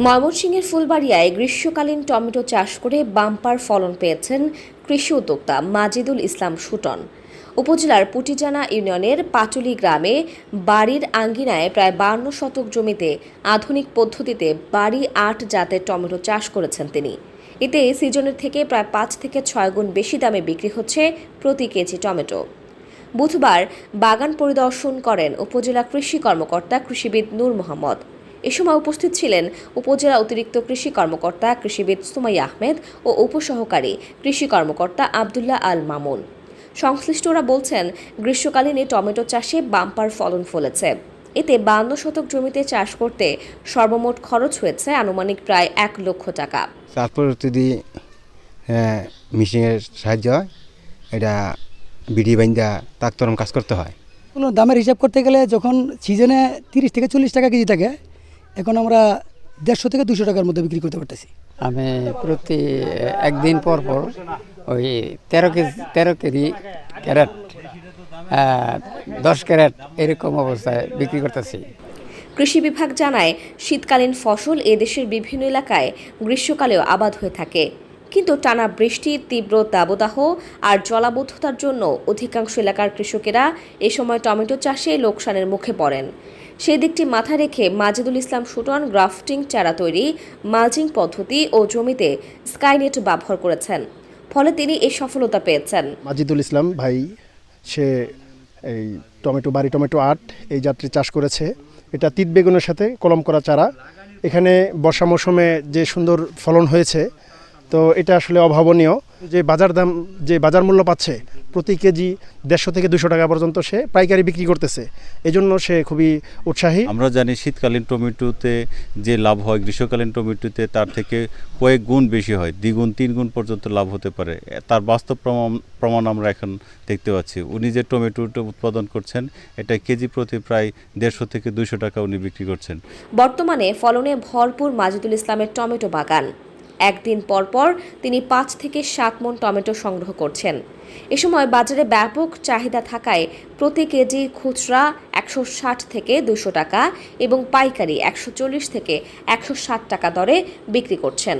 ময়মনসিংহের ফুলবাড়িয়ায় গ্রীষ্মকালীন টমেটো চাষ করে বাম্পার ফলন পেয়েছেন কৃষি উদ্যোক্তা মাজিদুল ইসলাম সুটন। উপজেলার পুটিজানা ইউনিয়নের পাটুলি গ্রামে বাড়ির আঙ্গিনায় প্রায় বান্ন শতক জমিতে আধুনিক পদ্ধতিতে বাড়ি আট জাতের টমেটো চাষ করেছেন তিনি। এতে সিজনের থেকে প্রায় পাঁচ থেকে ছয় গুণ বেশি দামে বিক্রি হচ্ছে প্রতি কেজি টমেটো। বুধবার বাগান পরিদর্শন করেন উপজেলা কৃষি কর্মকর্তা কৃষিবিদ নূর মোহাম্মদ। এ সময় উপস্থিত ছিলেন উপজেলা অতিরিক্ত কৃষি কর্মকর্তা কৃষিবিদ সুমাই আহমেদ ও উপসহকারী কৃষি কর্মকর্তা আবদুল্লাহ আল মামুন। সংশ্লিষ্টরা বলছেন গ্রীষ্মকালীন এই টমেটো চাষে বাম্পার ফলন ফলেছে। এতে বান্ন শতক জমিতে চাষ করতে সর্বমোট খরচ হয়েছে আনুমানিক প্রায় এক লক্ষ টাকা। তারপর যদি মেশিনের সাহায্য হয়। এটা বিড়ি বাইন্দা তাকতরম কাজ করতে হয়। কোনো দামের হিসাব করতে গেলে যখন সিজনে তিরিশ থেকে চল্লিশ টাকা কেজি থাকে এখন আমরা দেড়শো থেকে দুশো টাকার মধ্যে বিক্রি করতে পারতেছি। আমি প্রতি একদিন পর পর ওই তেরো কেজি তেরো কেজি ক্যারেট দশ ক্যারেট এরকম অবস্থায় বিক্রি করতেছি। কৃষি বিভাগ জানায় শীতকালীন ফসল এদেশের বিভিন্ন এলাকায় গ্রীষ্মকালেও আবাদ হয়ে থাকে। কিন্তু টানা বৃষ্টির তীব্র দাবদাহ আর জলাবদ্ধতার জন্য অধিকাংশ এলাকার কৃষকেরা এ সময় টমেটো চাষে লোকসানের মুখে পড়েন। সেই দিকটি মাথায় রেখে মাজিদুল ইসলাম সুটন গ্রাফটিং চারা তৈরি, মালচিং পদ্ধতি ও জমিতে স্কাইনেট ব্যবহার করেছেন। ফলে তিনি এই সফলতা পেয়েছেন। মাজিদুল ইসলাম ভাই, সে এই টমেটো, বাড়ি টমেটো আট এই যাত্রী চাষ করেছে। এটা তিত বেগুনের সাথে কলম করা চারা। এখানে বর্ষা মৌসুমে যে সুন্দর ফলন হয়েছে তো এটা আসলে অভাবনীয়। যে বাজার দাম যে বাজার মূল্য পাচ্ছে প্রতি কেজি দেড়শো থেকে দুশো টাকা পর্যন্ত সে পাইকারি বিক্রি করতেছে। এজন্য সে খুবই উৎসাহী। আমরা জানি শীতকালীন টমেটোতে যে লাভ হয় গ্রীষ্মকালীন টমেটোতে তার থেকে কয়েক গুণ বেশি হয় দ্বিগুণ তিন গুণ পর্যন্ত লাভ হতে পারে। তার বাস্তব প্রমাণ প্রমাণ আমরা এখন দেখতে পাচ্ছি। উনি যে টমেটোটা উৎপাদন করছেন এটা কেজি প্রতি প্রায় দেড়শো থেকে দুশো টাকা উনি বিক্রি করছেন। বর্তমানে ফলনে ভরপুর মাজিদুল ইসলামের টমেটো বাগান। একদিন পর পর তিনি পাঁচ থেকে সাত মন টমেটো সংগ্রহ করছেন। এ সময় বাজারে ব্যাপক চাহিদা থাকায় প্রতি কেজি খুচরা একশো ষাট থেকে দুশো টাকা এবং পাইকারি একশো চল্লিশ থেকে একশো ষাট টাকা দরে বিক্রি করছেন।